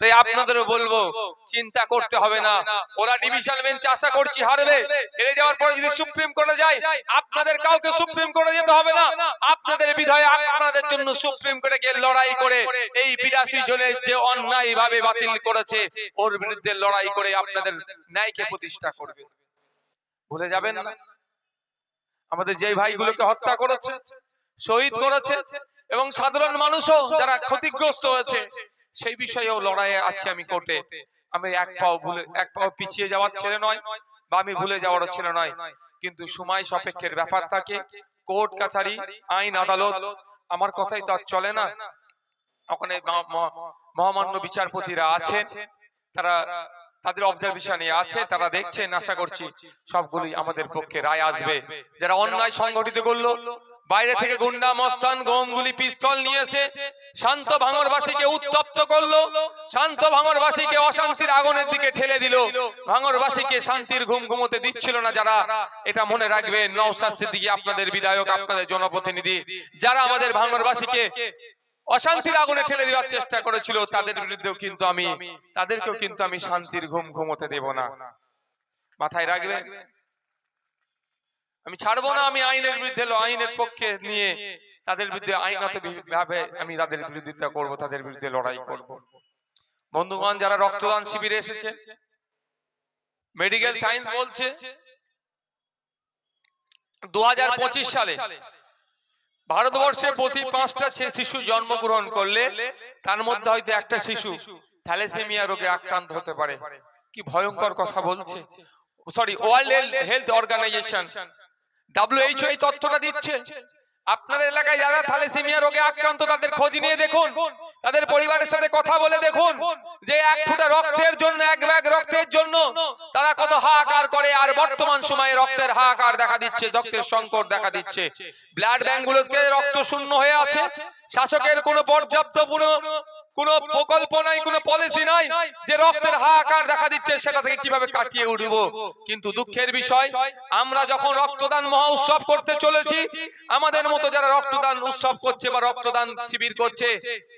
তাই আপনাদেরও বলব, চিন্তা করতে হবে না। ওরা ডিভিশন বেঞ্চ আশা করছি হারবে। হেরে যাওয়ার পরে যদি সুপ্রিম কোর্টে যায়, আপনাদের কাউকে সুপ্রিম কোর্টে যেতে হবে না। আপনাদের বিধায়ক আপনাদের জন্য সুপ্রিম কোর্টে গিয়ে লড়াই করে এই বিরাশি জনের যে অন্যায় ভাবে বাতিল করেছে, ওর বিরুদ্ধে লড়াই করে আপনাদের ন্যায়কে প্রতিষ্ঠা করবে। ভুলে যাবেন না? আমাদের যে ভাইগুলোকে হত্যা করেছে, শহীদ করেছে, এবং সাধারণ মানুষও যারা ক্ষতিগ্রস্ত হয়েছে সেই বিষয়েও লড়াইয়ে আছি আমি কোর্টে। আমি এক পাও ভুলে এক পাও পিছিয়ে যাওয়ার ছেলে নয় বা আমি ভুলে যাওয়ারও ছেলে নয়। কিন্তু সময় সাপেক্ষের ব্যাপার থাকে কোর্ট কাছারি আইন আদালত আমার কথাই তো আর চলে না। ওখানে মহামান্য বিচারপতিরা আছেন তারা তাদের অবজারভেশনে আছে তারা দেখছেন আশা করছি সবগুলি আমাদের পক্ষে রায় আসবে। যারা অন্যায় সংগঠিত করল বাইরে থেকে গুন্ডা মস্তান গমগুলি পিস্তল নিয়ে এসে শান্ত ভাঙরবাসীকে উত্তপ্ত করল। শান্ত ভাঙরবাসীকে অশান্তির আগুনের দিকে ঠেলে দিল। ভাঙরবাসীকে শান্তির ঘুম ঘুমোতে দিচ্ছিল না যারা। এটা মনে রাখবে নওশাদ সিদ্দিকী, আপনাদের বিধায়ক, আপনাদের জনপ্রতিনিধি, যারা আমাদের ভাঙরবাসীকে অশান্তির আগুনে ঠেলে দেওয়ার চেষ্টা করেছিল, তাদের বিরুদ্ধেও কিন্তু আমি তাদেরকেও কিন্তু আমি শান্তির ঘুম ঘুমোতে দেব না। মাথায় রাখবে আমি ছাড়বো না আমি আইনের বিরুদ্ধে আইনের পক্ষে নিয়ে তাদের বিরুদ্ধে আইনত ভাবে আমি তাদের বিরোধিতা করব তাদের বিরুদ্ধে লড়াই করব। বন্ধুগণ যারা রক্তদান শিবিরে এসেছে মেডিকেল সায়েন্স বলছে দুই হাজার পঁচিশ সালে ভারতবর্ষে প্রতি পাঁচটা শিশু জন্মগ্রহণ করলে তার মধ্যে হয়তো একটা শিশু থ্যালাসেমিয়া রোগে আক্রান্ত হতে পারে। কি ভয়ঙ্কর কথা বলছে? Sorry world health organization WHO এই তথ্যটা দিচ্ছে। আপনাদের এলাকায় যারা থ্যালাসেমিয়া রোগে আক্রান্ত, তাদের খোঁজ নিয়ে দেখুন। তাদের পরিবারের সাথে কথা বলে দেখুন যে এক ফুটা রক্তের জন্য, এক ব্যাগ রক্তের জন্য তারা কত হাহাকার করে। আর বর্তমান সময়ে রক্তের হাহাকার দেখা দিচ্ছে, রক্তের সংকট দেখা দিচ্ছে। ব্লাড ব্যাংকগুলোতে রক্ত শূন্য হয়ে আছে। শাসকের কোনো পর্যাপ্ত কোনো কোনো প্রকল্প নাই, কোনো পলিসি নাই যে রক্তের হাহাকার দেখা দিচ্ছে, সেটা থেকে কীভাবে কাটিয়ে উঠব? কিন্তু দুঃখের বিষয়, আমরা যখন রক্তদান মহা উৎসব করতে চলেছি, আমাদের মতো যারা রক্তদান উৎসব করছে বা রক্তদান শিবির করছে,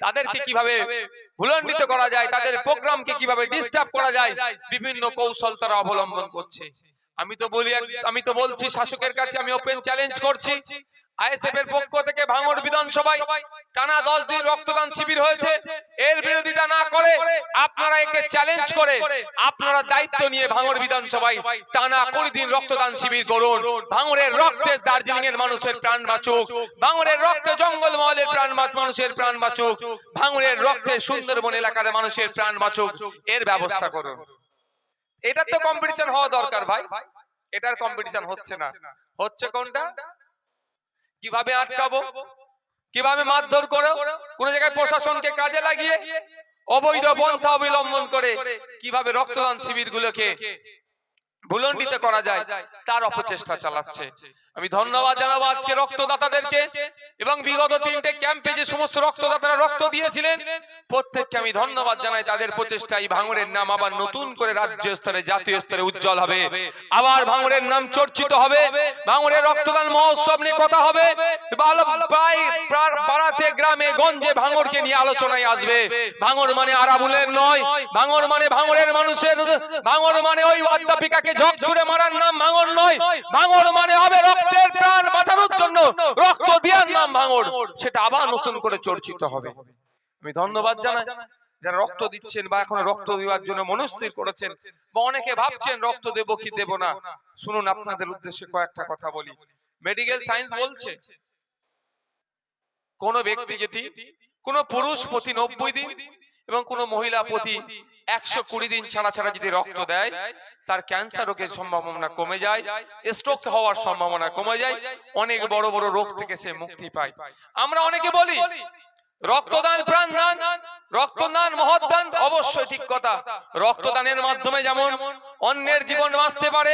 তাদেরকে কীভাবে ভুলণ্ডিত করা যায়, তাদের প্রোগ্রামকে কীভাবে ডিস্টার্ব করা যায়, বিভিন্ন কৌশল তারা অবলম্বন করছে। আমি তো বলি আমি তো বলছি, শাসকের কাছে আমি ওপেন চ্যালেঞ্জ করছি। আইএসএফ এর পক্ষ থেকে ভাঙড় বিধানসভায় টানা দশ দিন রক্তদান শিবির হয়েছে। এর বিরোধিতা না করে আপনারা একে চ্যালেঞ্জ করে আপনারা দায়িত্ব নিয়ে ভাঙড় বিধানসভায় টানা কুড়ি দিন রক্তদান শিবির করুন। ভাঙড়ের রক্তে দার্জিলিং এর মানুষের প্রাণ বাঁচুক। ভাঙড়ের রক্তে জঙ্গল মহলের প্রাণ মানুষের প্রাণ বাঁচুক। ভাঙড়ের রক্তে সুন্দরবন এলাকার মানুষের প্রাণ বাঁচুক। এর ব্যবস্থা করুন। এটার তো কম্পিটিশন হওয়া দরকার ভাই এটার কম্পিটিশন হচ্ছে না হচ্ছে কোনটা কীভাবে আটকাবো? কীভাবে মারধর করো? কোন জায়গায় প্রশাসনকে কাজে লাগিয়ে অবৈধ পন্থা অবলম্বন করে কীভাবে রক্তদান শিবির গুলোকে ভুলণ্ডিত করা যায় তার অপচেষ্টা চালাচ্ছে। আমি ধন্যবাদ জানাব আজকে রক্তদাতাদেরকে এবং বিগত তিনটে ক্যাম্পে যে সমস্ত রক্তদাতারা রক্ত দিয়েছিলেন প্রত্যেককে আমি ধন্যবাদ জানাই তাদের প্রচেষ্টায় ভাঙড়ের নাম আবার নতুন করে রাজ্য স্তরে জাতীয় স্তরে উজ্জ্বল হবে। আবার ভাঙড়ের নাম চর্চিত হবে। ভাঙড়ের রক্তদান মহোৎসব নিয়ে কথা হবে। পাড়াতে গ্রামে গঞ্জে ভাঙড়কে নিয়ে আলোচনায় আসবে। ভাঙড় মানে আরাবুলের নয় ভাঙড় মানে ভাঙড়ের মানুষের ভাঙড় মানে ওই অধ্যাপিকাকে ঝক ছুড়ে মারার নাম ভাঙড় নয় ভাঙড় মানে হবে রক্তের প্রাণ বাঁচানোর জন্য। রক্ত দেওয়ার নাম ভাঙড় সেটা আবার নতুন করে চর্চিত হবে। আমি ধন্যবাদ জানাই। যারা রক্ত দিচ্ছেন বা এখন রক্ত দেওয়ার জন্য মনস্থির করেছেন, বা অনেকে ভাবছেন রক্ত দেব কি দেব না, শুনুন আপনাদের উদ্দেশ্যে কয়েকটা কথা বলি। মেডিকেল সায়েন্স বলছে, কোন ব্যক্তি যদি কোন পুরুষ প্রতি নব্বই দিন এবং কোন মহিলা প্রতি একশো কুড়ি দিন ছাড়া ছাড়া যদি রক্ত দেয় তার ক্যান্সার রোগের সম্ভাবনা কমে যায় স্ট্রোক হওয়ার সম্ভাবনা কমে যায় অনেক বড় বড় রোগ থেকে সে মুক্তি পায়। আমরা অনেকে বলি রক্তদান প্রাণদান, রক্তদান মহৎদান অবশ্যই ঠিক কথা। রক্তদানের মাধ্যমে যেমন অন্যের জীবন বাঁচতে পারে,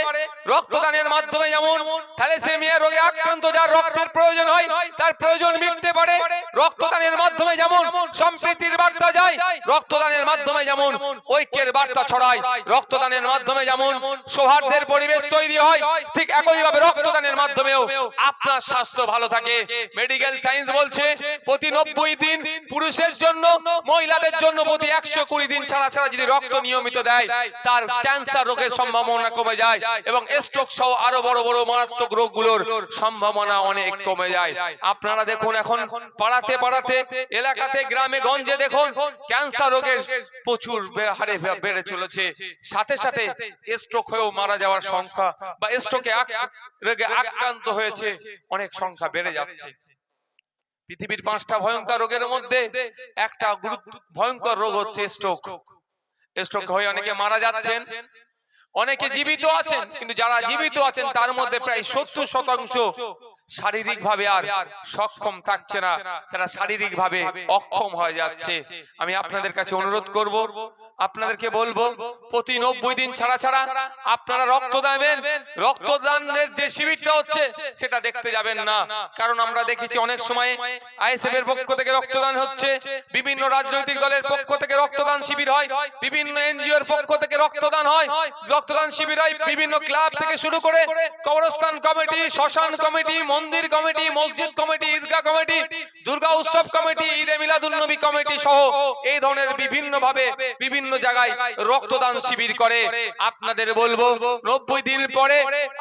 রক্তদানের মাধ্যমে যেমন থ্যালাসেমিয়া রোগে আক্রান্ত, যার রক্তের প্রয়োজন হয়, তার প্রয়োজন মিটতে পারে, রক্তদানের মাধ্যমে যেমন সম্প্রীতির বার্তা যায়, রক্তদানের মাধ্যমে যেমন ঐক্যের বার্তা ছড়ায়, রক্তদানের মাধ্যমে যেমন সৌহার্দ্যের পরিবেশ তৈরি হয়, ঠিক একইভাবে রক্তদানের মাধ্যমেও আপনার স্বাস্থ্য ভালো থাকে। মেডিকেল সায়েন্স বলছে প্রতি নব্বই দিন পুরুষের জন্য, মহিলাদের জন্য প্রতি একশো কুড়ি দিন ছাড়া ছাড়া যদি রক্ত নিয়মিত দেয়, তার ক্যান্সার রোগের সম্ভাবনা কমে যায় এবং স্ট্রোক সহ আরও বড় বড় মারাত্মক রোগগুলোর সম্ভাবনা অনেক কমে যায়। আপনারা দেখুন এখন পাড়াতে পাড়াতে, এলাকাতে, গ্রামে, গঞ্জে দেখুন ক্যান্সার রোগের প্রচুর হারে বেড়ে চলেছে। সাথে সাথে স্ট্রোক হয়েও মারা যাওয়ার সংখ্যা বা স্ট্রোকে রোগে আক্রান্ত হয়েছে, অনেক সংখ্যা বেড়ে যাচ্ছে। পৃথিবীর পাঁচটা ভয়ঙ্কর রোগের মধ্যে একটা ভয়ঙ্কর রোগ হচ্ছে স্ট্রোক স্ট্রোক হয়ে অনেকে মারা যাচ্ছেন। অনেকে জীবিত আছেন, কিন্তু যারা জীবিত আছেন, তার মধ্যে প্রায় সত্তর শতাংশ শারীরিক ভাবে আর সক্ষম থাকছে না। তারা শারীরিক ভাবে অক্ষম হয়ে যাচ্ছে। আমি আপনাদের কাছে অনুরোধ করব আপনাদেরকে বলব, প্রতি নব্বই দিন ছাড়া ছাড়া আপনারা রক্ত দেবেন। রক্তদানের যে শিবিরটা হচ্ছে, সেটা দেখতে যাবেন না। কারণ আমরা দেখেছি অনেক সময় আইএসএফ এর পক্ষ থেকে রক্তদান হচ্ছে, বিভিন্ন রাজনৈতিক দলের পক্ষ থেকে রক্তদান শিবির হয়, বিভিন্ন এনজিওর পক্ষ থেকে রক্তদান হয়। রক্তদান শিবির হয় বিভিন্ন ক্লাব থেকে শুরু করে কবরস্থান কমিটি, শ্মশান কমিটি, মন্দির কমিটি, মসজিদ কমিটি, ঈদগাহ কমিটি, দুর্গা উৎসব কমিটি ঈদে মিলাদুল নবী কমিটি সহ এই ধরনের বিভিন্ন ভাবে বিভিন্ন জায়গায় রক্তদান শিবির করে। আপনাদের বলব, নব্বই দিন পরে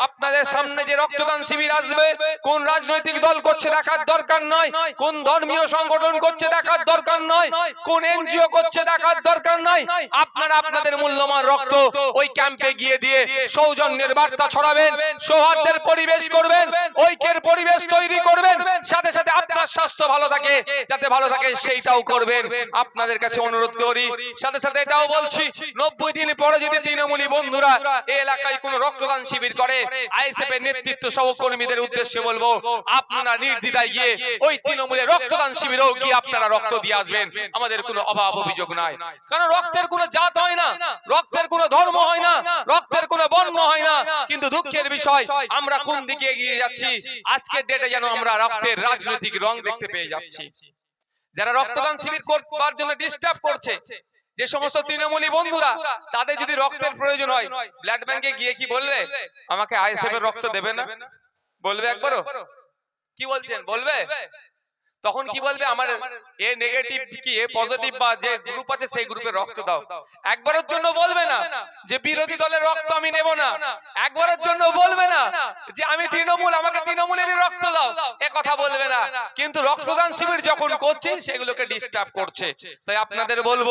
আপনাদের সামনে যে রক্তদান শিবির আসবে, কোন রাজনৈতিক দল করছে দেখার দরকার নয়, কোন ধর্মীয় সংগঠন করছে দেখার দরকার নয়, কোন এনজিও করছে দেখার দরকার নয়। আপনারা আপনাদের মূল্যবান রক্ত ওই ক্যাম্পে গিয়ে দিয়ে সৌজন্যের বার্তা ছড়াবেন, সৌহার্দ্যের পরিবেশ করবেন, ঐক্যের পরিবেশ তৈরি করবেন, সাথে সাথে আপনার স্বাস্থ্য ভালো থাকে, যাতে ভালো থাকে সেইটাও করবেন। আপনাদের কাছে অনুরোধ করি, সাথে সাথে এটাও বলছি, নব্বই দিন পরে যদি তৃণমূলী বন্ধুরা এই এলাকায় কোনো রক্তদান শিবির করে আইএসএফ এর নেতৃত্ব সহকর্মীদের উদ্দেশ্যে বলব, আপনারা নির্দ্বিধায় গিয়ে ওই তৃণমূলের রক্তদান শিবিরেও গিয়ে আপনারা রক্ত দিয়ে আসবেন। আমাদের কোনো অভাব অভিযোগ নাই। কারণ রক্তের কোনো জাত হয় না, রক্তের কোনো ধর্ম হয় না, রক্তের কোনো বর্ণ হয় না। কিন্তু দুঃখের বিষয়, আমরা কোন দিকে এগিয়ে যাচ্ছি? আজকের ডেটে যেন আমরা রক্তের রাজনৈতিক রং দেখতে পেয়ে যাচ্ছি। যারা রক্তদান শিবির করবার জন্য ডিস্টার্ব করছে যে সমস্ত তৃণমূলী বন্ধুরা তাদের যদি রক্তের প্রয়োজন হয় ব্লাড ব্যাংকে গিয়ে কি বলবে? আমাকে আইএসএফ এর রক্ত দেবে না? বলবে একবারও? কি বলছেন? বলবে? তখন কি বলবে? আমার এ নেগেটিভ কি? এ পজিটিভ বা যে গ্রুপ আছে সেই গ্রুপের রক্ত দাও। একবারের জন্য বলবে না যে বিরোধী দলের রক্ত আমি নেব না। একবারের জন্য বলবে না যে আমি তৃণমূল আমাকে তৃণমূলেরই রক্ত দাও। এ কথা বলবে না। কিন্তু রক্তদান শিবির যখন করছে সেগুলোকে ডিস্টার্ব করছে। তাই আপনাদের বলব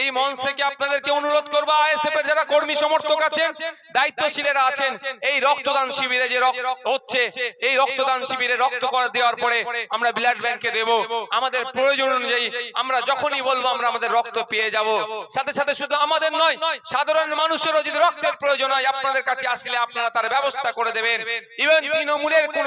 এই মঞ্চ থেকে আপনাদেরকে অনুরোধ করব? আইএসএফ এর যারা কর্মী সমর্থক আছেন দায়িত্বশীলেরা আছেন এই রক্তদান শিবিরে যে রক্ত হচ্ছে এই রক্তদান শিবিরে রক্ত করে দেওয়ার পরে আমরা ব্লাড ব্যাংকে দেব। আমাদের প্রয়োজন অনুযায়ী আমরা যখনই বলব আমরা আমাদের রক্ত পেয়ে যাব। সাথে সাথে শুধু আমাদের নয় সাধারণ মানুষেরও যদি রক্তের প্রয়োজন হয় আপনাদের কাছে আসলে আপনারা তার ব্যবস্থা করে দেবেন। ইভেন তৃণমূলের কোন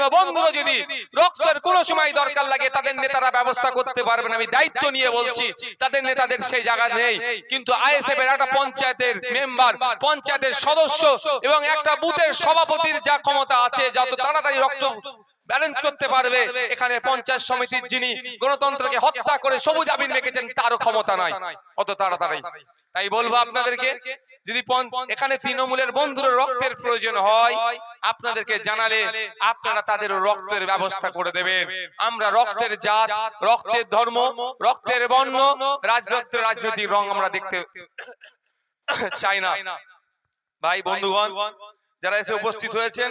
যদি রক্তের কোনো সময় দরকার লাগে তাদের নেতারা ব্যবস্থা করতে পারবেন আমি দায়িত্ব নিয়ে বলছি তাদের নেতাদের সেই জায়গা নেই। কিন্তু আইএসএফ এর একটা পঞ্চায়েতের মেম্বার পঞ্চায়েতের সদস্য এবং একটা বুথের সভাপতির যা ক্ষমতা আছে যত তাড়াতাড়ি রক্ত ব্যালেন্স করতে পারবে। এখানে পঞ্চায়েত সমিতির যিনি গণতন্ত্রকে হত্যা করে সবুজ আবির রেখেছেন তারও ক্ষমতা নাই। অত তাড়াতাড়ি। তাই বলব আপনাদেরকে যদি এখানে তৃণমূলের বন্ধুর রক্তের প্রয়োজন হয় আপনাদেরকে জানালে আপনারা তাদের রক্তের ব্যবস্থা করে দেবেন। আমরা রক্তের জাত রক্তের ধর্ম রক্তের বর্ণ রাজরক্তের রাজনৈতিক রং আমরা দেখতে চাই না। ভাই বন্ধুগণ যারা এসে উপস্থিত হয়েছেন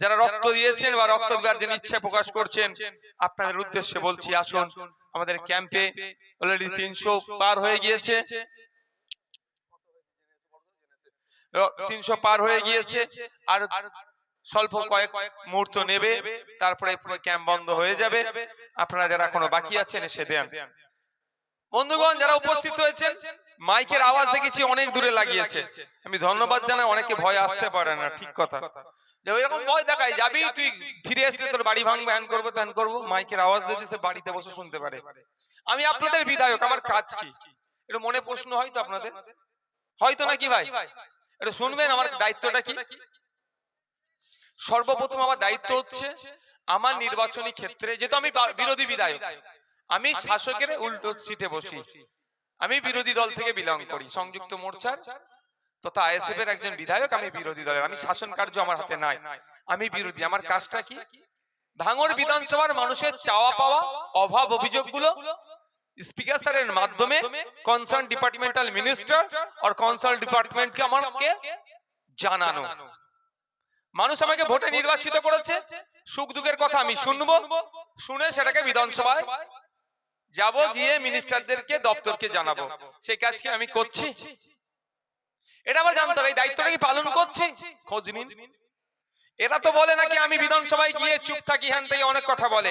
যারা রক্ত দিয়েছেন বা রক্ত দেওয়ার জন্য ইচ্ছা প্রকাশ করছেন, আপনাদের উদ্দেশ্যে বলছি, আসুন আমাদের ক্যাম্পে অলরেডি তিনশো পার হয়ে গিয়েছে। তিনশো পার হয়ে গিয়েছে। আর স্বল্প কয়েক মুহূর্ত নেবে, তারপরে ক্যাম্প বন্ধ হয়ে যাবে। আপনারা যারা এখনও বাকি আছেন, এসে দেন। বন্ধুগণ, যারা উপস্থিত হয়েছেন, মাইকের আওয়াজ দেখেছি অনেক দূরে লাগিয়েছে। আমি ধন্যবাদ জানাই, অনেকে ভয় আসতে পারে না, ঠিক কথা। ওইরকম ভয় দেখাই যাবি তুই ফিরে আসলে তোর বাড়ি ভাঙবে হ্যান করব, ত্যান করব। মাইকের আওয়াজ দিয়েছে, সে বাড়িতে বসে শুনতে পারে। আমি আপনাদের বিধায়ক, আমার কাজ কি? একটু মনে প্রশ্ন হয় তো আপনাদের? হয়তো নাকি ভাই? এটা শুনবেন, আমার দায়িত্বটা কি? সর্বপ্রথম আমার দায়িত্ব হচ্ছে, আমার নির্বাচনী ক্ষেত্রে, যেহেতু আমি বিরোধী বিধায়ক, আমি শাসকের উল্টো সিটে বসি। আমি বিরোধী দল থেকে বিলং করি, সংযুক্ত মোর্চার তথা আইএসএফ এর একজন বিধায়ক আমি বিরোধী দলের, আমি শাসন কার্য আমার হাতে নাই। আমি বিরোধী, আমার কাজটা কি? ভাঙড় বিধানসভার মানুষের চাওয়া পাওয়া, অভাব অভিযোগগুলো স্পিকার স্যারের মাধ্যমে কনসার্ন ডিপার্টমেন্টাল মিনিস্টার আর কনসার্ন ডিপার্টমেন্টকে আমাকে জানানো। মানুষ আমাকে ভোটে নির্বাচিত করেছে। সুখ দুঃখের কথা আমি শুনব, শুনে সেটাকে বিধানসভায় যাব, গিয়ে মিনিস্টারদেরকে দপ্তরকে জানাব। সেই কাজ কি আমি করছি? এটা আবার জানতে হবে, এই দায়িত্বটা কি পালন করছি? খোঁজ নিন। এরা তো বলে নাকি আমি বিধানসভায় গিয়ে চুপ থাকি, হ্যান অনেক কথা বলে।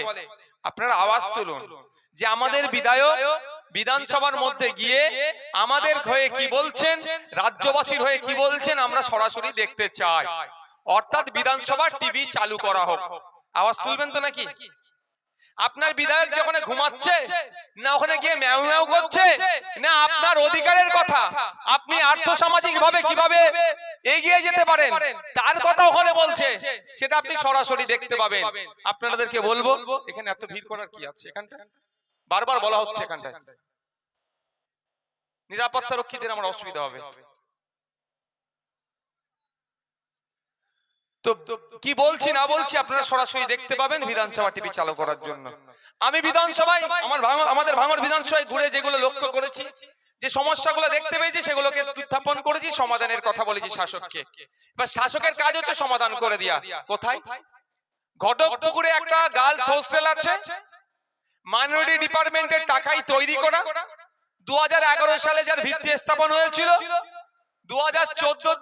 আপনারা আওয়াজ তুলুন যে আমাদের বিধায়ক বিধানসভার মধ্যে গিয়ে আমাদের হয়ে কি বলছেন, রাজ্যবাসীর হয়ে কি বলছেন আমরা সরাসরি দেখতে চাই। অর্থাৎ বিধানসভার টিভি চালু করা হোক। আওয়াজ তুলবেন তো নাকি? আপনার বিধায়ক যে ওখানে ঘুমাচ্ছে না ওখানে গিয়ে ম্যাও ম্যাও করছে না আপনার অধিকারের কথা আপনি আর্থসামাজিক ভাবে কীভাবে এগিয়ে যেতে পারেন তার কথা ওখানে বলছে সেটা আপনি সরাসরি দেখতে পাবেন। আপনাদেরকে বলব এখানে এত ভিড় করার কি আছে এখানটা বারবার বলা হচ্ছে এখানটায়। নিরাপত্তা রক্ষীদের আমার অসুবিধা হবে। তো কি বলছি না বলছি আপনারা সরাসরি দেখতে পাবেন বিধানসভা টিভি চালু করার জন্য। আমি বিধানসভায়, আমার আমাদের ভাঙর বিধানসভায় ঘুরে যেগুলো লক্ষ্য করেছি, যে সমস্যাগুলো দেখতে পেয়েছি, সেগুলোকে উত্থাপন করেছি, সমাধানের কথা বলেছি শাসককে। এবার শাসকের কাজ হচ্ছে সমাধান করে দিয়া। কোথায়? ঘটক পুকুরে একটা গার্লস হোস্টেল আছে। মাইনরিটি ডিপার্টমেন্টের টাকাই তৈরি করা। দু হাজার এগারো সালে যার ভিত্তি স্থাপন হয়েছিল দু হাজার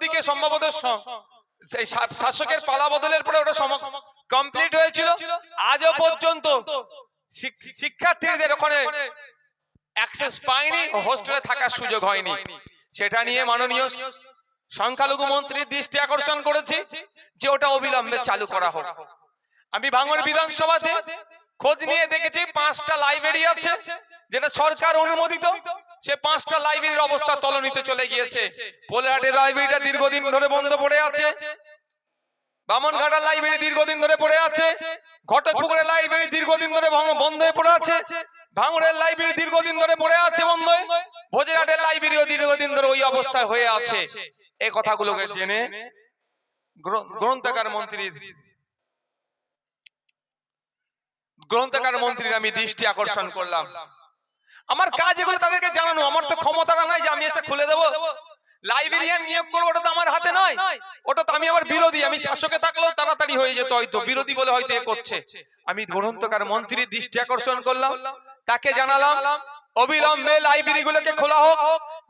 দিকে সম্ভবত সেই শাসকের পালা বদলের পরে ওটা কমপ্লিট হয়েছিল। আজও পর্যন্ত শিক্ষার্থীদের ওখানে অ্যাক্সেস পায়নি হোস্টেলে থাকার সুযোগ হয়নি। সেটা নিয়ে মাননীয় সংখ্যালঘু মন্ত্রীর দৃষ্টি আকর্ষণ করেছি যে ওটা অবিলম্বে চালু করা হোক। আমি ভাঙর বিধানসভাতে খোঁজ নিয়ে দেখেছি পাঁচটা লাইব্রেরি আছে, যেটা সরকার অনুমোদিত। সে পাঁচটা লাইব্রেরির অবস্থা তলনিতে চলে গিয়েছে। পোলেহাটের লাইব্রেরিটা দীর্ঘদিন ধরে বন্ধ পড়ে আছে। বামনঘাটার লাইব্রেরি দীর্ঘদিন ধরে পড়ে আছে। ঘটকপুকুরের লাইব্রেরি দীর্ঘদিন ধরে বন্ধ হয়ে পড়ে আছে। ভাঙড়ের লাইব্রেরি দীর্ঘদিন ধরে পড়ে আছে বন্ধ ভোজেরহাটের লাইব্রেরিও দীর্ঘদিন ধরে ওই অবস্থায় হয়ে আছে। এই কথাগুলোকে জেনে গ্র- গ্রন্থাগার মন্ত্রীর গ্রন্থাগার মন্ত্রীর আমি দৃষ্টি আকর্ষণ করলাম। আমার কাজ এগুলো তাদেরকে জানানো আমার তো ক্ষমতাটা নাই যে আমি এসে খুলে দেবো। লাইব্রেরিয়ান নিয়োগ করব ওটা তো আমার হাতে নয়। ওটা তো আমি আবার বিরোধী আমি শাসকে থাকলেও তাড়াতাড়ি হয়ে যেত হয়তো বিরোধী বলে হয়তো এ করছে। আমি গ্রন্থকার মন্ত্রীর দৃষ্টি আকর্ষণ করলাম। তাকে জানালাম অবিলম্বে লাইব্রেরি গুলোকে খোলা হোক।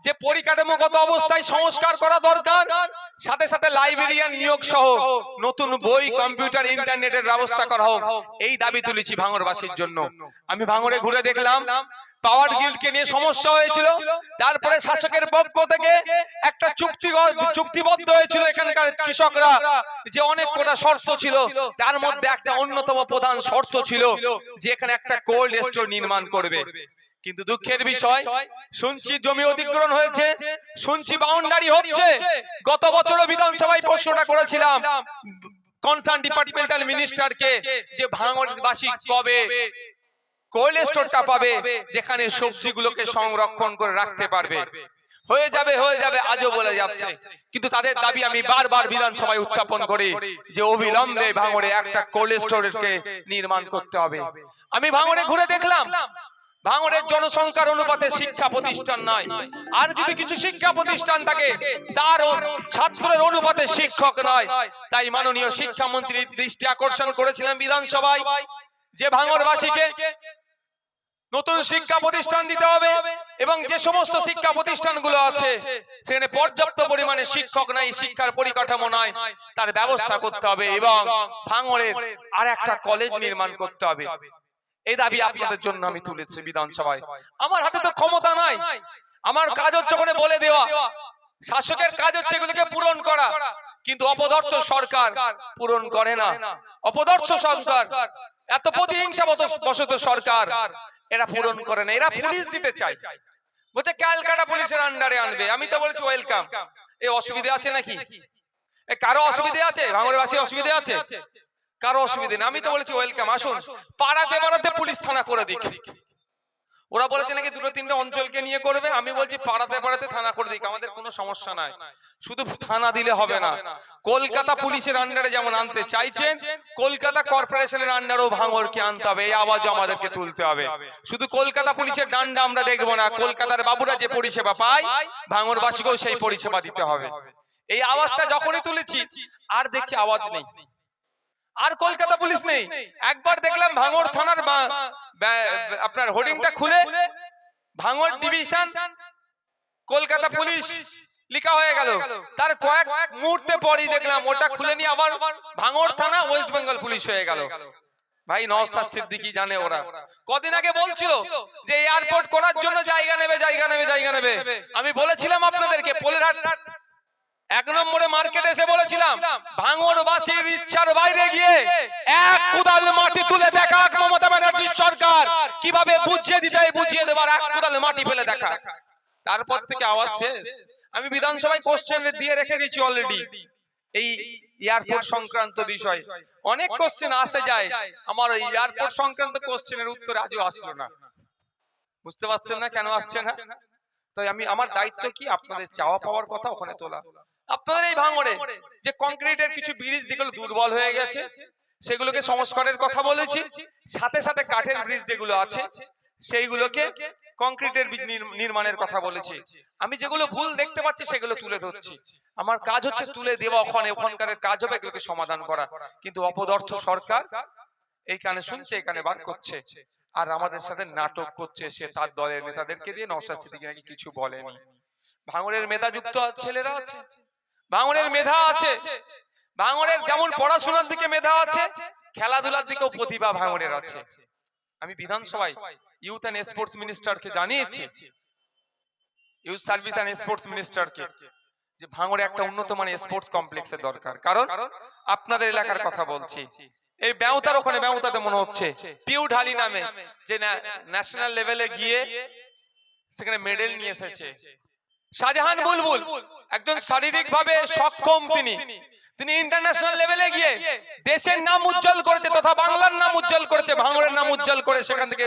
যে পরিকাঠামোগত অবস্থায় সংস্কার করা দরকার, সাথে সাথে লাইব্রেরিয়ান নিয়োগ সহ নতুন বই, কম্পিউটার, ইন্টারনেটের ব্যবস্থা করা হোক। এই দাবি তুলেছি ভাঙরবাসীর জন্য। আমি ভাঙরে ঘুরে দেখলাম, পাওয়ার গিল্ডকে নিয়ে সমস্যা হয়েছিল। তারপরে শাসকের পক্ষ থেকে একটা চুক্তি চুক্তিবদ্ধ হয়েছিল এখানকার কৃষকরা যে অনেক কটা শর্ত ছিল। তার মধ্যে একটা অন্যতম প্রধান শর্ত ছিল যে এখানে একটা কোল্ড স্টোর নির্মাণ করবে। কিন্তু দুঃখের বিষয় শুনছি জমি অধিগ্রহণ হয়েছে শুনছি বাউন্ডারি হচ্ছে। গত বছরও বিধানসভায় প্রশ্নটা করেছিলাম কনসার্ন ডিপার্টমেন্টাল মিনিস্টারকে যে ভাঙড়বাসী কবে কোল্ড স্টোরটা পাবে যেখানে সবজিগুলোকে সংরক্ষণ করে রাখতে পারবে। হয়ে যাবে হয়ে যাবে আজও বলে যাচ্ছে। কিন্তু তাদের দাবি আমি বারবার বিধানসভায় উত্থাপন করি যে অবিলম্বে ভাঙড়ে একটা কোল্ড স্টোরকে নির্মাণ করতে হবে। আমি ভাঙড়ে ঘুরে দেখলাম ভাঙড়ের জনসংখ্যার অনুপাতে শিক্ষা প্রতিষ্ঠান নয়। আর যদি কিছু শিক্ষা প্রতিষ্ঠান থাকে তার ছাত্রের অনুপাতে শিক্ষক নয়। তাই মাননীয় শিক্ষামন্ত্রীর দৃষ্টি আকর্ষণ করেছিলেন বিধানসভায় যে ভাঙড়বাসীকে নতুন শিক্ষা প্রতিষ্ঠান দিতে হবে এবং যে সমস্ত শিক্ষা প্রতিষ্ঠানগুলো আছে সেখানে পর্যাপ্ত পরিমাণে শিক্ষক নাই শিক্ষার পরিকাঠামো নাই। তার ব্যবস্থা করতে হবে এবং ভাঙড়ের আর একটা কলেজ নির্মাণ করতে হবে। এই দাবি আপনাদের জন্য আমি তুলেছি বিধানসভায়। আমার হাতে তো ক্ষমতা নাই। আমার কাজ হচ্ছে ওখানে বলে দেওয়া। শাসকের কাজ হচ্ছে এগুলোকে পূরণ করা। কিন্তু অপদার্থ সরকার পূরণ করে না। অপদার্থ সরকার। এত প্রতিহিংসা বশত সরকার। এরা পূরণ করে না। এরা পুলিশ দিতে চায়। বলছে ক্যালকাটা পুলিশের আন্ডারে আনবে। আমি তো বলছি ওয়েলকাম এ অসুবিধা আছে নাকি? এ কারও অসুবিধা আছে? ভাঙড়বাসীর অসুবিধা আছে। কারও অসুবিধা নেই। আমি তো বলেছি ওয়েলকাম আসুন। পাড়াতে পাড়াতে পুলিশ থানা করে দিক। ওরা বলেছে নাকি দুটো তিনটা অঞ্চলকে নিয়ে করবে? আমি বলছি, পাড়াতে পাড়াতে থানা করে দিক। আমাদের কোনো সমস্যা নাই। শুধু থানা দিলে হবে না। কলকাতা পুলিশের আন্ডারে যেমন আনতে চাইছেন, কলকাতা কর্পোরেশনের আন্ডারেও ভাঙরকে আনতে হবে। এই আওয়াজও আমাদেরকে তুলতে হবে। শুধু কলকাতা পুলিশের ডান্ডা আমরা দেখব না। কলকাতার বাবুরা যে পরিষেবা পায় ভাঙরবাসীকেও সেই পরিষেবা দিতে হবে। এই আওয়াজটা যখনই তুলেছি, আর দেখছি আওয়াজ নেই। আর কলকাতা পুলিশ নেই। একবার দেখলাম ভাঙর থানার আপনার হোর্ডিংটা খুলে ভাঙর ডিভিশন, কলকাতা পুলিশ লিখা হয়ে গেল। তার কয়েক মুহূর্তে পরই দেখলাম ওটা খুলে নিয়ে আবার ভাঙর থানা ওয়েস্ট বেঙ্গল পুলিশ হয়ে গেল। ভাই নওসাদ সিদ্দিকি জানে ওরা। কদিন আগে বলছিল যে এয়ারপোর্ট করার জন্য জায়গা নেবে জায়গা নেবে জায়গা নেবে। আমি বলেছিলাম আপনাদেরকে, পোলেরহাট এক নম্বরে মার্কেটে এসে বলেছিলাম ভাঙরবাসীর ইচ্ছার বাইরে গিয়ে এক কুদাল মাটি তুলে দেখা মমতা ব্যানার্জির সরকার। কীভাবে বুঝিয়ে দিতে বুঝিয়ে দেবার এক কুদাল মাটি ফেলে দেখা। তারপর থেকে আওয়াজ শেষ। আমি বিধানসভায় কোশ্চেন দিয়ে রেখে দিয়েছি অলরেডি এই এয়ারপোর্ট সংক্রান্ত বিষয়। অনেক কোশ্চেন আসে যায়। আমার এয়ারপোর্ট সংক্রান্ত কোশ্চেনের উত্তর আজও আসলো না। বুঝতে পারছেন না কেন আসছে না? তাই আমি, আমার দায়িত্ব কি? আপনাদের চাওয়া পাওয়ার কথা ওখানে তোলা। আপনাদের এই ভাঙড়ে যে কংক্রিটের কিছু ব্রিজ যেগুলো দুর্বল হয়ে গেছে সেগুলোকে সংস্কারের কথা বলেছি সাথে সাথে কাঠের ব্রিজ যেগুলো আছে সেইগুলোকে কংক্রিটের বীজ নির্মাণের কথা বলেছি। আমি যেগুলো ভুল দেখতে পাচ্ছি সেগুলো তুলে ধরছি। আমার কাজ হচ্ছে তুলে দেওয়া ওখানে ওখানকার কাজ হবে এগুলোকে সমাধান করা। কিন্তু অপদার্থ সরকার এই কানে শুনছে এই কানে বার করছে। আর আমাদের সাথে নাটক করছে সে তার দলের নেতাদেরকে দিয়ে নওশাদ সিদ্দিকী নাকি কিছু বলেনি ভাঙড়ের মেধাযুক্ত ছেলেরা আছে। ভাঙড়ের মেধা আছে। ভাঙড়ের যেমন পড়াশোনার দিকে মেধা আছে, খেলাধুলার দিকেও প্রতিভা ভাঙড়ের আছে। আমি বিধানসভায় ইউথ অ্যান্ড স্পোর্টস মিনিস্টারকে জানিয়েছি। ইউথ সার্ভিস অ্যান্ড স্পোর্টস মিনিস্টারকে যে ভাঙড়ে একটা উন্নত মানের স্পোর্টস কমপ্লেক্সের দরকার। কারণ আপনাদের এলাকার কথা বলছি। এই ব্যবতার ওখানে ব্যবতাতে মনে হচ্ছে পিউ ঢালি নামে যে ন্যাশনাল লেভেলে গিয়ে সেখানে মেডেল নিয়ে এসেছে। শাহজাহান বুলবুল একজন শারীরিক ভাবে সক্ষম তিনি। তিনি। ইন্টারন্যাশনাল লেভেলে গিয়ে দেশের নাম উজ্জ্বল করেছে তথা বাংলার নাম উজ্জ্বল করেছে ভাঙড়ের নাম উজ্জ্বল করে সেখান থেকে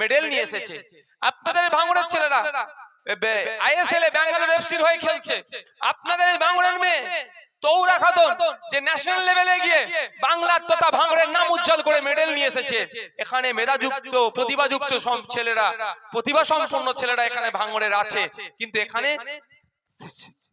মেডেল নিয়ে এসেছে। আপনাদের ভাঙড়ের ছেলেরা আইএসএল এ ব্যাঙ্গালোর এফসির হয়ে খেলছে। আপনাদের এই বাংলার মেয়ে তৌরা খাতুন যে ন্যাশনাল লেভেলে গিয়ে বাংলার তথা ভাঙড়ের নাম উজ্জ্বল করে মেডেল নিয়ে এসেছে। এখানে মেধাযুক্ত প্রতিভাযুক্ত সব ছেলেরা প্রতিভা সম্পন্ন ছেলেরা এখানে ভাঙড়ের আছে। কিন্তু এখানে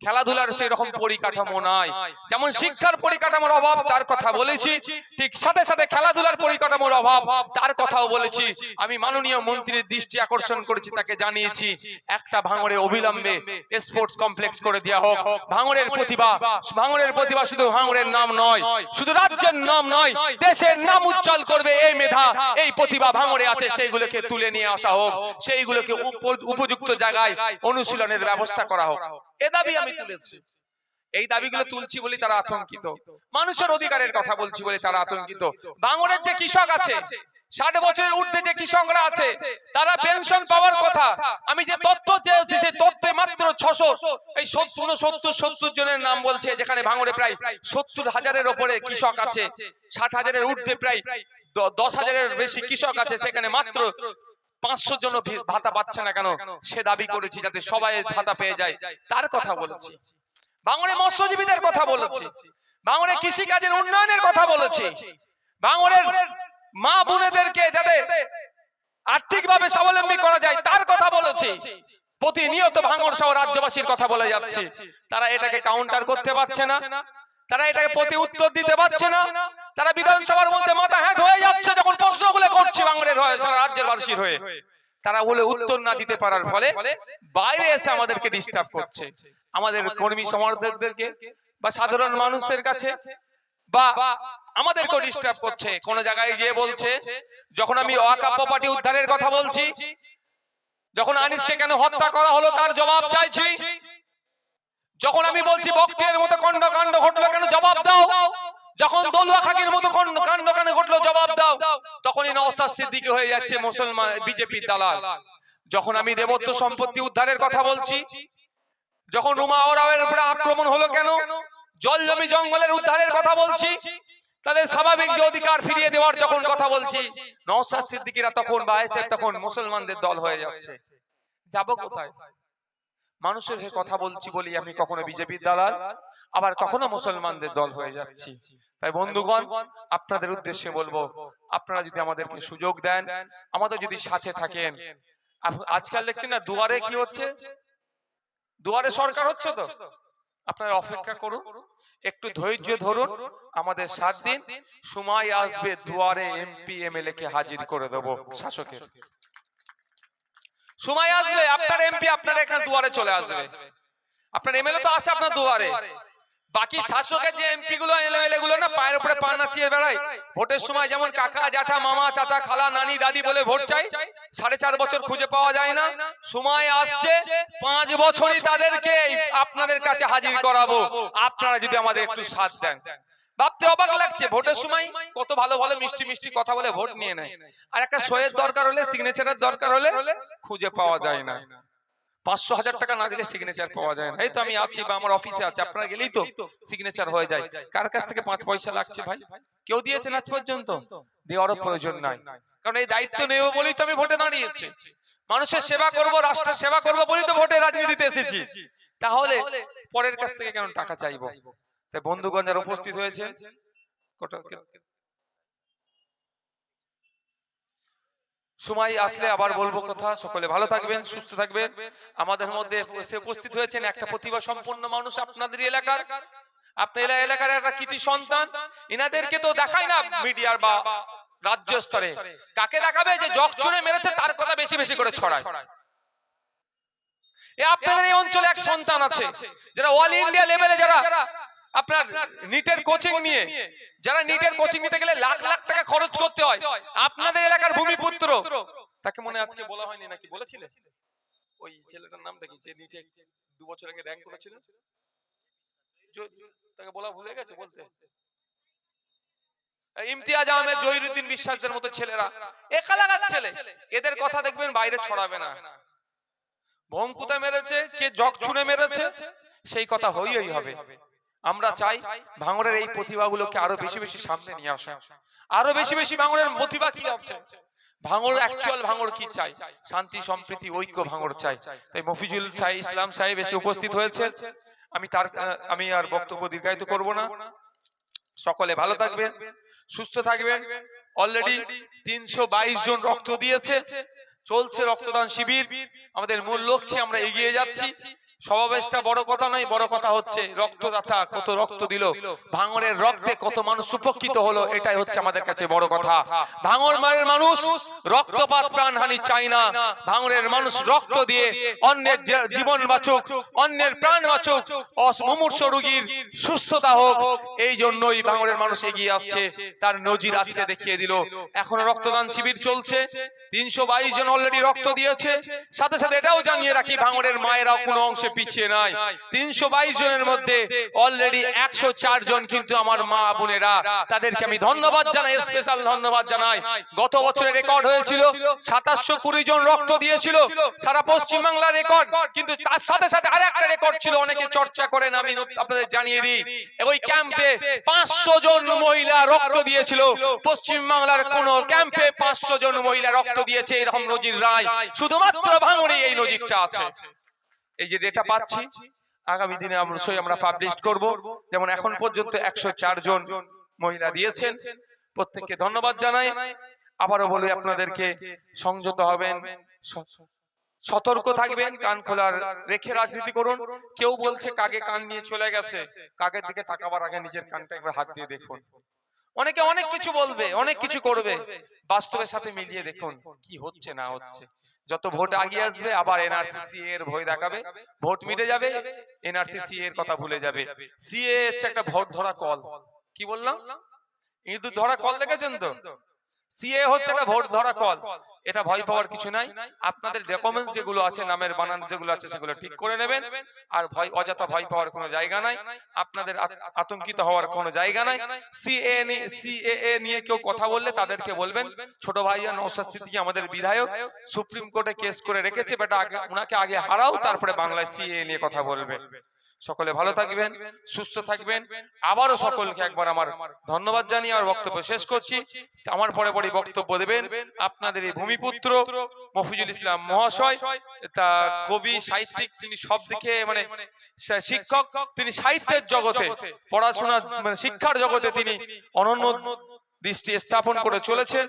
খেলাধুলার সেই রকম পরিকাঠামো নাই। যেমন শিক্ষার পরিকাঠামোর অভাব, তার কথা বলেছি। ঠিক সাথে সাথে খেলাধুলার পরিকাঠামোর অভাব, তার কথাও বলেছি। আমি মাননীয় মন্ত্রীর দৃষ্টি আকর্ষণ করেছি, তাকে জানিয়েছি, একটা ভাঙড়ে অবিলম্বে স্পোর্টস কমপ্লেক্স করে দেওয়া হোক। ভাঙড়ের প্রতিভা ভাঙড়ের প্রতিভা শুধু ভাঙড়ের নাম নয়, শুধু রাজ্যের নাম নয়, দেশের নাম উজ্জ্বল করবে এই মেধা, এই প্রতিভা ভাঙড়ে আছে, সেইগুলোকে তুলে নিয়ে আসা হোক, সেইগুলোকে উপ- উপযুক্ত জায়গায় অনুশীলনের ব্যবস্থা করা হোক। এ দাবি আমি তুলেছি। এই দাবিগুলো তুলছি বলে তারা আতঙ্কিত। মানুষের অধিকারের কথা বলছি বলে তারা আতঙ্কিত। বাংলার যে কৃষক আছে ষাট বছরের ঊর্ধ্বে যে কৃষকরা আছে তারা পেনশন পাওয়ার কথা। আমি যে তথ্য চেয়েছি সেই তথ্যে মাত্র ছশো। এই সত্তর সত্তর সত্তর জনের নাম বলছে যেখানে ভাঙড়ে প্রায় সত্তর হাজারের ওপরে কৃষক আছে ষাট হাজারের ঊর্ধ্বে প্রায় দশ হাজারের বেশি কৃষক আছে সেখানে মাত্র পাঁচশো জন ভাতা পাচ্ছে না কেন? সে দাবি করেছি যাতে সবাই ভাতা পেয়ে যায়। তার কথা বলেছি। ভাঙড়ে মৎস্যজীবীদের কথা বলেছি। ভাঙড়ে কৃষি কাজের উন্নয়নের কথা বলেছি। ভাঙড়ের মা বোনেদেরকে যাতে আর্থিকভাবে স্বাবলম্বী করা যায় তার কথা বলেছি। প্রতিনিয়ত ভাঙড় সহ রাজ্যবাসীর কথা বলে যাচ্ছে। তারা এটাকে কাউন্টার করতে পারছে না। তারা এটাকে প্রতি উত্তর দিতে পারছে না। তারা বিধানসভার মধ্যে মাথা হ্যাট হয়ে যাচ্ছে যখন প্রশ্নগুলো করছে বাংলার হয়ে, সারা রাজ্যের বাসীর হয়ে। তারা বলে উত্তর না দিতে পারার ফলে বাইরে এসে আমাদেরকে ডিস্টার্ব করছে। আমাদের কর্মী সমর্থকদেরকে বা সাধারণ মানুষের কাছে বা আমাদেরকেও ডিস্টার্ব করছে। কোন জায়গায় গিয়ে বলছে, যখন আমি অকাপ্য পার্টি উদ্ধারের কথা বলছি, যখন আনিসকে কেন হত্যা করা হলো তার জবাব চাইছি। যখন আমি বলছি বক্তের মতো কণ্ড কাণ্ড ঘটলো কেন জবাব দাও। যখন দলুয়া খাকির মতো কণ্ড কাণ্ড কেন ঘটলো জবাব দাও। তখনই নওসাদ সিদ্দিকী হয়ে যাচ্ছে মুসলমান বিজেপির দালাল। যখন আমি দেবত্ব সম্পত্তি উদ্ধারের কথা বলছি যখন উমা ওরাওয়ের উপরে আক্রমণ হলো কেন? জল জমি জঙ্গলের উদ্ধারের কথা বলছি তাদের স্বাভাবিক যে অধিকার ফিরিয়ে দেওয়ার যখন কথা বলছি নওসাদ সিদ্দিকীরা তখন বা এসএফ তখন মুসলমানদের দল হয়ে যাচ্ছে। যাব কোথায়? মানুষের হয়ে কথা বলছি বলি আমি কখনো বিজেপির দালাল। আবার কখনো মুসলমানদের দল হয়ে যাচ্ছি। তাই বন্ধুগণ আপনাদের উদ্দেশ্যে বলব আপনারা যদি আমাদেরকে সুযোগ দেন আমাদের যদি সাথে থাকেন। আজকাল দেখছেন না দুয়ারে কি হচ্ছে? দুয়ারে সরকার হচ্ছে তো। আপনারা অপেক্ষা করুন একটু ধৈর্য ধরুন। আমাদের সাত দিন সময় আসবে দুয়ারে এমপি এমএলএ কে হাজির করে দেবো শাসকের। সময় আসবে আপনার এমপি আপনার এখানে দুয়ারে চলে আসবে। আপনার এমএলএ তো আসে আপনার দুয়ারে। বাকি শাসকের যে এমপি গুলো এমএলএ গুলো না পায়ের উপরে পা নাচিয়ে বেড়ায়। ভোটের সময় যেমন কাকা জ্যাঠা মামা চাচা খালা নানি দাদি বলে ভোট চাই সাড়ে চার বছর খুঁজে পাওয়া যায় না। সময় আসছে পাঁচ বছরই তাদেরকে আপনাদের কাছে হাজির করাবো। আপনারা যদি আমাদের একটু সাথ দেন। ভাবতে অবাক লাগছে ভোটের সময় কত ভালো ভালো মিষ্টি মিষ্টি কথা বলে ভোট নিয়ে নেয়। আর একটা সইয়ের দরকার হলে সিগনেচারের দরকার হলে খুঁজে পাওয়া যায় না। পাঁচশো হাজার টাকা না দিলে সিগনেচার পাওয়া যায় না। এই তো আমি আছি বা আমার অফিসে আছে, আপনারা গেলেই তো সিগনেচার হয়ে যায়। কার কাছ থেকে পাঁচ পয়সা লাগছে ভাই? কেউ দিয়েছেন আজ পর্যন্ত? দেওয়ারও প্রয়োজন নাই। কারণ এই দায়িত্ব নেব বলেই তো আমি ভোটে দাঁড়িয়েছি। মানুষের সেবা করব, রাষ্ট্রের সেবা করব বলেই তো ভোটে রাজনীতিতে এসেছি। তাহলে পরের কাছ থেকে কেন টাকা চাইব? তাই বন্ধুগণ যারা উপস্থিত হয়েছেন কত- সময় আসলে আবার বলব কথা। সকলে ভালো থাকবেন, সুস্থ থাকবেন। আমাদের মধ্যে এসে উপস্থিত হয়েছেন একটা প্রতিভা সম্পন্ন মানুষ আপনাদের এলাকার। আপনার এলাকার একটা কৃতি সন্তান। এনাদেরকে তো দেখায় না মিডিয়ার বা রাজ্য স্তরে। কাকে দেখাবে যে জগ চুরে মেরেছে, তার কথা বেশি বেশি করে ছড়ায়। আপনাদের এই অঞ্চলে এক সন্তান আছে, যারা অল ইন্ডিয়া লেভেলে যারা আপনার নিটের কোচিং নিয়ে যারা নিটের কোচিং নিতে গেলে লাখ লাখ টাকা খরচ করতে হয়। আপনাদের এলাকার ভূমিপুত্র। তাকে মনে আজকে বলা হয়নি নাকি? বলেছিলে? ওই ছেলেটার নামটা কি? যে নিটে দু বছর আগে র্যাঙ্ক করেছিল? তাকে বলা ভুলে গেছে বলতে? ইমতিয়াজ আহমেদ জহিরুদ্দিন বিশ্বাসদের মতো ছেলেরা। একা লাগার ছেলে। এদের কথা দেখবেন বাইরে ছড়াবে না। ভঙ্কুতা মেরেছে কে জগ ছুঁড়ে মেরেছে সেই কথা হইই হবে। আমরা চাই ভাঙড়ের এই প্রতিভাগুলোকে আরও বেশি বেশি সামনে নিয়ে আসা। আরও বেশি বেশি ভাঙড়ের প্রতিভা কি আছে? ভাঙড় অ্যাকচুয়াল ভাঙড় কি চাই? শান্তি, সম্প্রীতি, ঐক্য ভাঙড় চাই। তাই মফিজুল সাহেব, ইসলাম সাহেব এসে উপস্থিত হয়েছে আমি তার, আমি আর বক্তব্য দীর্ঘায়িত করব না। সকলে ভালো থাকবেন, সুস্থ থাকবেন। অলরেডি তিনশো বাইশ জন রক্ত দিয়েছে। চলছে রক্তদান শিবির। আমাদের মূল লক্ষ্যে আমরা এগিয়ে যাচ্ছি। সমাবেশটা বড় কথা নয়, বড় কথা হচ্ছে রক্তদাতা কত রক্ত দিল ভাঙরের রক্তে কত মানুষ উপকৃত হলো, এটাই হচ্ছে আমাদের কাছে বড় কথা। ভাঙর মায়ের মানুষ রক্তপাত প্রাণহানি চাই না ভাঙরের মানুষ রক্ত দিয়ে অন্যের জীবন বাঁচুক, অন্যের প্রাণ বাঁচুক মুমূর্ষ রোগীর সুস্থতা হোক, এই জন্যই ভাঙরের মানুষ এগিয়ে আসছে, তার নজির আজকে দেখিয়ে দিল। এখনও রক্তদান শিবির চলছে, তিনশো বাইশ জন অলরেডি রক্ত দিয়েছে, সাথে সাথে এটাও জানিয়ে রাখি, ভাঙড়ের মায়েরাও কোনো অংশে পিছিয়ে নাই। তিনশো বাইশ জনের মধ্যে অলরেডি একশো চার জন কিন্তু আমার মা বোনেরা, তাদেরকে আমি ধন্যবাদ জানাই স্পেশাল ধন্যবাদ জানাই। গত বছরে রেকর্ড হয়েছিল, সাতাশশো কুড়ি জন রক্ত দিয়েছিল, সারা পশ্চিম বাংলার রেকর্ড কিন্তু তার সাথে সাথে আর একটা রেকর্ড ছিল, অনেকে চর্চা করেন, আমি আপনাদের জানিয়ে দিই। ওই ক্যাম্পে পাঁচশো জন মহিলা রক্ত দিয়েছিল। পশ্চিম বাংলার কোন ক্যাম্পে পাঁচশো জন মহিলা রক্ত দিয়েছে, এরকম নজির রায় শুধুমাত্র ভাঙড়ে এই নজিরটা আছে। এই যে ডেটা পাচ্ছি আগামী দিনে আমরা আমরা পাবলিশ করব। যেমন এখন পর্যন্ত একশো চার জন মহিলা দিয়েছেন। প্রত্যেককে ধন্যবাদ জানাই। আবারও বলি আপনাদেরকে সংযত হবেন সতর্ক থাকবেন কান খোলার রেখে রাজনীতি করুন। কেউ বলছে কাকে কান নিয়ে চলে গেছে কাকের দিকে তাকাবার আগে নিজের কানটা একবার হাত দিয়ে দেখুন। অনেকে অনেক কিছু বলবে অনেক কিছু করবে। বাস্তবের সাথে মিলিয়ে দেখুন কি হচ্ছে না হচ্ছে যত ভোট আগিয়ে আসবে আবার এনআরসি এর ভয় দেখাবে ভোট মিটে যাবে এনআরসি এর কথা ভুলে যাবে। সিএ হচ্ছে একটা ভোট ধরা কল। কি বললাম? ইঁদুর ধরা কল দেখেছেন তো? সিএ হচ্ছে ভোট ধরা কল এটা ভয় পাওয়ার কিছু নাই। আপনাদের ডকুমেন্টস যেগুলো আছে, নামের বানান যেগুলো আছে, সেগুলো ঠিক করে নেবেন। আর ভয়, অযথা ভয় পাওয়ার কোনো জায়গা নাই। আপনাদের আতঙ্কিত হওয়ার কোনো জায়গা নাই। সিএ সিএএ নিয়ে কেউ কথা বললে তাদেরকে বলবেন, ছোট ভাইয়া নৌসাদ আমাদের বিধায়ক। সুপ্রিম কোর্টে কেস করে রেখেছে, বেটা আগে উনাকে আগে হারাও, তারপরে বাংলায় সিএ নিয়ে কথা বলবে। সকলে ভালো থাকবেন সুস্থ থাকবেন। আবারও সকলকে একবার আমার ধন্যবাদ জানিয়ে আমার বক্তব্য শেষ করছি। আমার পরে পরে বক্তব্য দেবেন। আপনাদের এই ভূমিপুত্র মফিজুল ইসলাম মহাশয় তা কবি সাহিত্যিক তিনি সব দিকে মানে শিক্ষক তিনি সাহিত্যের জগতে পড়াশোনা মানে শিক্ষার জগতে তিনি অনন্য দৃষ্টি স্থাপন করে চলেছেন।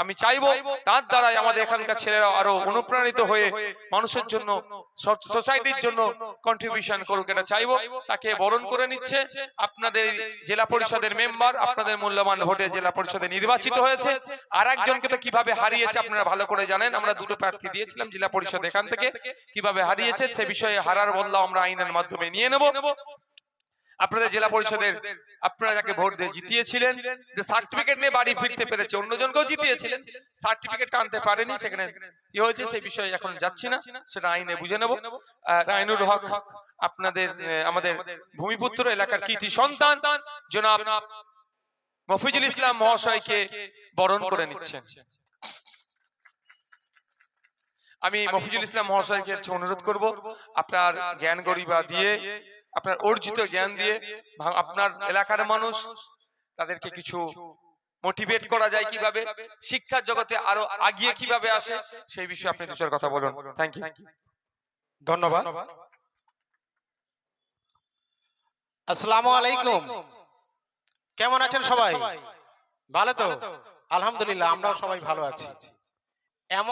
আমি চাইব তার দ্বারাই আমাদের এখানকার ছেলেরা আরও অনুপ্রাণিত হয়ে মানুষের জন্য সোসাইটির জন্য কন্ট্রিবিউশন করুক এটা চাইব। তাকে বরণ করে নিচ্ছে। আপনাদের জেলা পরিষদের মেম্বার আপনাদের মূল্যবান ভোটে জেলা পরিষদে নির্বাচিত হয়েছে। আর একজনকে তো কীভাবে হারিয়েছে আপনারা ভালো করে জানেন। আমরা দুটো প্রার্থী দিয়েছিলাম জেলা পরিষদ এখান থেকে। কীভাবে হারিয়েছে সে বিষয়ে হারার বদলা আমরা আইনের মাধ্যমে নিয়ে নেব। আপনাদের জেলা পরিষদের আপনারা যাকে ভোট দিয়ে জিতিয়েছিলেন যে সার্টিফিকেট নিয়ে বাড়ি ফিরতে পেরেছে অন্যজনকেও জিতিয়েছিলেন। সার্টিফিকেট আনতে পারেনি সেখানে। কি হয়েছে সেই বিষয়ে এখন যাচ্ছি না। সেটা আইনে বুঝে নেব। রাইনুর হক আপনাদের আমাদের ভূমিপুত্র এলাকার কৃতি সন্তান জনাব মফিজুল ইসলাম মহাশয়কে বরণ করে নিচ্ছেন। আমি মফিজুল ইসলাম মহাশয়কে অনুরোধ করব আপনার জ্ঞান গরিবা দিয়ে আপনার অর্জিত জ্ঞান দিয়ে আপনার এলাকার মানুষ তাদেরকে কিছু মোটিভেট করা যায় কীভাবে? শিক্ষার জগতে আরও আগিয়ে কীভাবে আসে? সেই বিষয়ে আপনি দু চার কথা বলুন। থ্যাংক ইউ ধন্যবাদ। আসসালামু আলাইকুম। কেমন আছেন সবাই? ভালো তো? আলহামদুলিল্লাহ আমরাও সবাই ভালো আছি। এমন